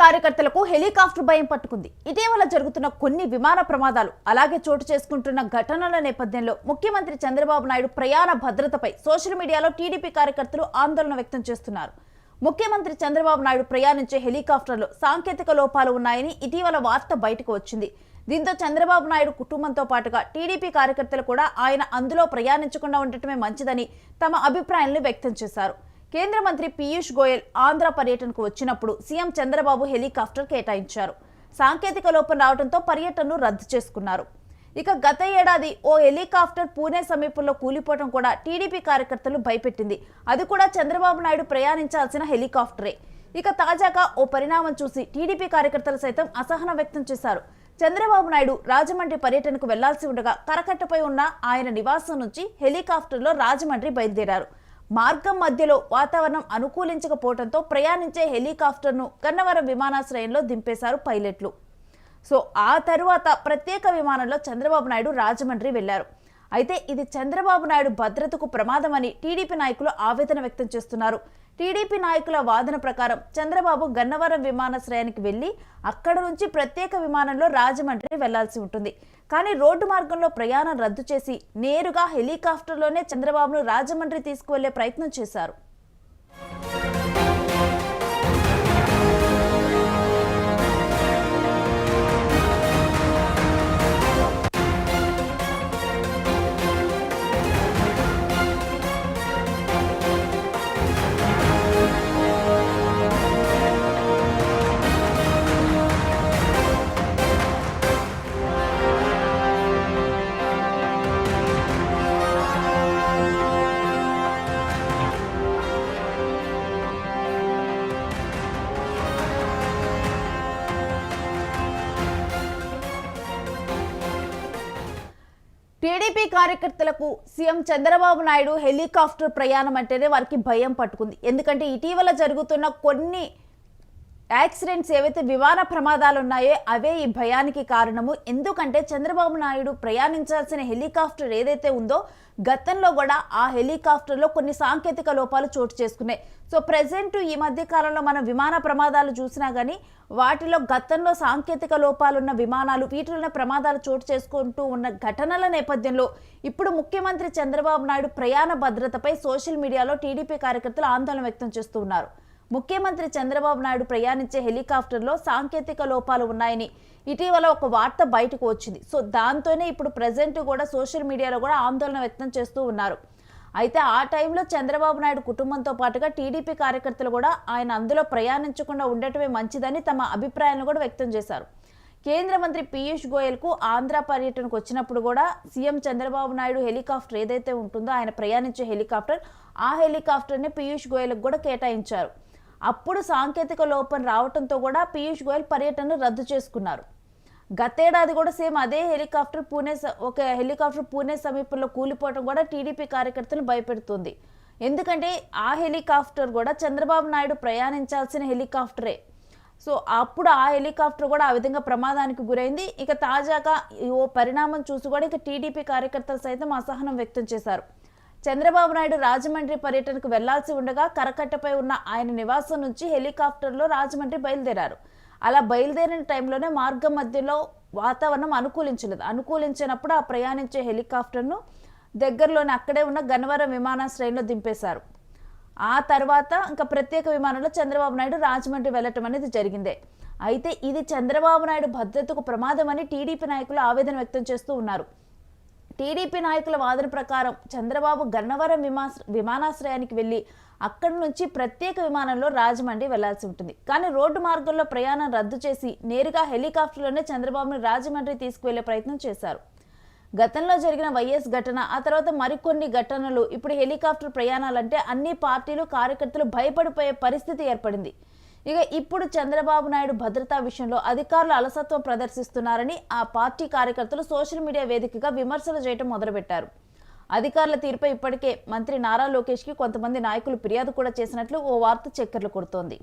కార్యకర్తలకు హెలికాప్టర్ భయం పట్టుకుంది. ఇటీవల జరుగుతున్న కొన్ని విమాన ప్రమాదాలు అలాగే చోటు చేసుకుంటున్న ఘటనల నేపథ్యంలో ముఖ్యమంత్రి చంద్రబాబు నాయుడు ప్రయాణ భద్రతపై సోషల్ మీడియాలో టీడీపీ కార్యకర్తలు ఆందోళన వ్యక్తం చేస్తున్నారు. ముఖ్యమంత్రి చంద్రబాబు నాయుడు ప్రయాణించే హెలికాప్టర్లో సాంకేతిక లోపాలు ఉన్నాయని ఇటీవల వార్త బయటకు వచ్చింది. దీంతో చంద్రబాబు నాయుడు కుటుంబంతో పాటుగా టీడీపీ కార్యకర్తలు కూడా ఆయన అందులో ప్రయాణించకుండా ఉండటమే మంచిదని తమ అభిప్రాయాలను వ్యక్తం చేశారు. కేంద్ర మంత్రి పీయూష్ గోయల్ ఆంధ్ర పర్యటనకు వచ్చినప్పుడు సీఎం చంద్రబాబు హెలికాప్టర్ కేటాయించారు. సాంకేతిక లోపం రావడంతో పర్యటనను రద్దు చేసుకున్నారు. ఇక గత ఏడాది ఓ హెలికాప్టర్ పూణే సమీపంలో కూలిపోవడం కూడా టీడీపీ కార్యకర్తలు భయపెట్టింది. అది కూడా చంద్రబాబు నాయుడు ప్రయాణించాల్సిన హెలికాప్టరే. ఇక తాజాగా ఓ పరిణామం చూసి టీడీపీ కార్యకర్తలు సైతం అసహనం వ్యక్తం చేశారు. చంద్రబాబు నాయుడు రాజమండ్రి పర్యటనకు వెళ్ళాల్సి ఉండగా కరకట్టపై ఉన్న ఆయన నివాసం నుంచి హెలికాప్టర్లో రాజమండ్రి బయలుదేరారు. మార్గం మధ్యలో వాతావరణం అనుకూలించకపోవడంతో ప్రయాణించే హెలికాప్టర్ను గన్నవరం విమానాశ్రయంలో దింపేశారు పైలట్లు. సో ఆ తరువాత ప్రత్యేక విమానంలో చంద్రబాబు నాయుడు రాజమండ్రి వెళ్ళారు. అయితే ఇది చంద్రబాబు నాయుడు భద్రతకు ప్రమాదమని టీడీపీ నాయకులు ఆవేదన వ్యక్తం చేస్తున్నారు. టీడీపీ నాయకుల వాదన ప్రకారం చంద్రబాబు గన్నవరం విమానాశ్రయానికి వెళ్ళి అక్కడ నుంచి ప్రత్యేక విమానంలో రాజమండ్రి వెళ్ళాల్సి ఉంటుంది. కానీ రోడ్డు మార్గంలో ప్రయాణం రద్దు చేసి నేరుగా హెలికాప్టర్లోనే చంద్రబాబును రాజమండ్రి తీసుకువెళ్ళే ప్రయత్నం చేశారు. టీడీపీ కార్యకర్తలకు సీఎం చంద్రబాబు నాయుడు హెలికాప్టర్ ప్రయాణం అంటేనే వారికి భయం పట్టుకుంది. ఎందుకంటే ఇటీవల జరుగుతున్న కొన్ని యాక్సిడెంట్స్ ఏవైతే విమాన ప్రమాదాలు ఉన్నాయో అవే ఈ భయానికి కారణము. ఎందుకంటే చంద్రబాబు నాయుడు ప్రయాణించాల్సిన హెలికాప్టర్ ఏదైతే ఉందో గతంలో కూడా ఆ హెలికాప్టర్లో కొన్ని సాంకేతిక లోపాలు చోటు చేసుకున్నాయి. సో ప్రజెంట్ ఈ మధ్య కాలంలో మనం విమాన ప్రమాదాలు చూసినా కానీ వాటిలో గతంలో సాంకేతిక లోపాలున్న విమానాలు వీటిలో ప్రమాదాలు చోటు చేసుకుంటూ ఉన్న ఘటనల నేపథ్యంలో ఇప్పుడు ముఖ్యమంత్రి చంద్రబాబు నాయుడు ప్రయాణ భద్రతపై సోషల్ మీడియాలో టీడీపీ కార్యకర్తలు ఆందోళన వ్యక్తం చేస్తూ ఉన్నారు. ముఖ్యమంత్రి చంద్రబాబు నాయుడు ప్రయాణించే హెలికాప్టర్లో సాంకేతిక లోపాలు ఉన్నాయని. ఇటీవల ఒక వార్త బయటకు వచ్చింది. సో దాంతోనే ఇప్పుడు ప్రజెంట్ కూడా సోషల్ మీడియాలో కూడా ఆందోళన వ్యక్తం చేస్తూ ఉన్నారు. అయితే ఆ టైంలో చంద్రబాబు నాయుడు కుటుంబంతో పాటుగా టీడీపీ కార్యకర్తలు కూడా ఆయన అందులో ప్రయాణించకుండా ఉండటమే మంచిదని తమ అభిప్రాయాలను కూడా వ్యక్తం చేశారు. కేంద్ర మంత్రి పీయూష్ గోయల్కు ఆంధ్ర పర్యటనకు వచ్చినప్పుడు కూడా సీఎం చంద్రబాబు నాయుడు హెలికాప్టర్ ఏదైతే ఉంటుందో ఆయన ప్రయాణించే హెలికాప్టర్ ఆ హెలికాప్టర్ని పీయూష్ గోయల్కి కూడా కేటాయించారు. అప్పుడు సాంకేతిక లోపం రావడంతో కూడా పీయూష్ గోయల్ పర్యటనను రద్దు చేసుకున్నారు. గతేడాది కూడా సేమ్ అదే హెలికాప్టర్ పూణే స- ఒక హెలికాప్టర్ పూణే సమీపంలో కూలిపోవడం కూడా టీడీపీ కార్యకర్తలు భయపెడుతుంది. ఎందుకంటే ఆ హెలికాప్టర్ కూడా చంద్రబాబు నాయుడు ప్రయాణించాల్సిన హెలికాప్టరే. సో అప్పుడు ఆ హెలికాప్టర్ కూడా ఆ విధంగా ప్రమాదానికి గురైంది. ఇక తాజాగా ఓ పరిణామం చూసి కూడా ఇక టీడీపీ కార్యకర్తలు సైతం అసహనం వ్యక్తం చేశారు. చంద్రబాబు నాయుడు రాజమండ్రి పర్యటనకు వెళ్ళాల్సి ఉండగా కరకట్టపై ఉన్న ఆయన నివాసం నుంచి హెలికాప్టర్లో రాజమండ్రి బయలుదేరారు. అలా బయలుదేరిన టైంలోనే మార్గం మధ్యలో వాతావరణం అనుకూలించలేదు అనుకూలించినప్పుడు ఆ ప్రయాణించే హెలికాప్టర్ను దగ్గరలోనే అక్కడే ఉన్న గన్నవరం విమానాశ్రయంలో దింపేశారు. ఆ తర్వాత ఇంకా ప్రత్యేక విమానంలో చంద్రబాబు నాయుడు రాజమండ్రి వెళ్ళటం అనేది జరిగిందే. అయితే ఇది చంద్రబాబు నాయుడు భద్రతకు ప్రమాదమని టీడీపీ నాయకులు ఆవేదన వ్యక్తం చేస్తూ ఉన్నారు. టీడీపీ నాయకుల వాదన ప్రకారం చంద్రబాబు గన్నవరం విమాస్ విమానాశ్రయానికి వెళ్ళి అక్కడి నుంచి ప్రత్యేక విమానంలో రాజమండ్రి వెళ్ళాల్సి ఉంటుంది. కానీ రోడ్డు మార్గంలో ప్రయాణం రద్దు చేసి నేరుగా హెలికాప్టర్లోనే చంద్రబాబును రాజమండ్రి తీసుకువెళ్ళే ప్రయత్నం చేశారు. గతంలో జరిగిన వైఎస్ ఘటన ఆ తర్వాత మరికొన్ని ఘటనలు ఇప్పుడు హెలికాప్టర్ ప్రయాణాలంటే అన్ని పార్టీలు కార్యకర్తలు భయపడిపోయే పరిస్థితి ఏర్పడింది. ఇక ఇప్పుడు చంద్రబాబు నాయుడు భద్రతా విషయంలో అధికారులు అలసత్వం ప్రదర్శిస్తున్నారని ఆ పార్టీ కార్యకర్తలు సోషల్ మీడియా వేదికగా విమర్శలు చేయడం మొదలుపెట్టారు. అధికారుల తీరుపై ఇప్పటికే మంత్రి నారా లోకేష్కి కొంతమంది నాయకులు ఫిర్యాదు కూడా చేసినట్లు ఓ వార్త చక్కర్లు కొడుతోంది.